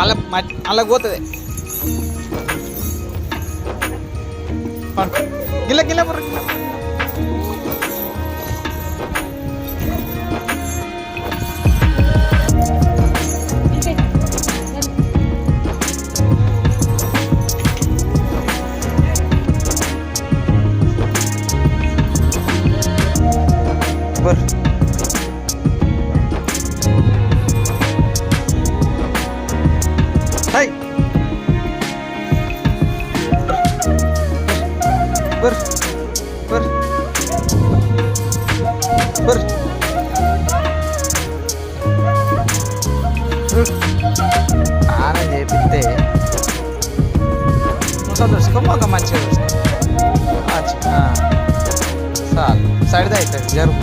alat, pala gua tuh gila gila pergi హై బుర్ర బుర్ర బుర్ర ఆనం చేపిస్తే ముఖం చూసుకో ముఖం మంచిగా చూసుకో. మంచి చాలు సైడ్ అవుతుంది జరుగు.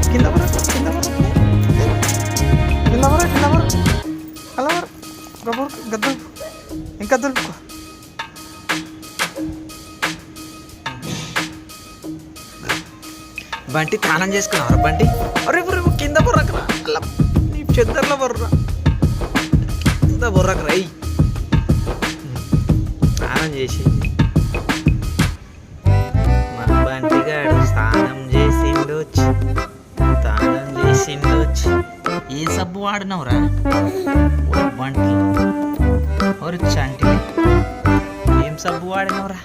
కింద పడ కింద పడ. కింద పడ కింద పడ. అలా పడ. గబ్బర్ గద్దలు. ఇంకా దులుపుకో బంటి తానం చేసుకున్నావు బంటి? అరే బుర్ర కింద బుర్రకరా అలా. నీ చెద్దర్లో బుర్ర కింద బుర్రకరా అయ్యి స్నానం చేసి మా బంటిగాడు స్నానం స్నానం చేసిండొచ్చి ఏ సబ్బు వాడినవురా? ఓ ఒరు చంటి ఏం సబ్బు వాడినవురా?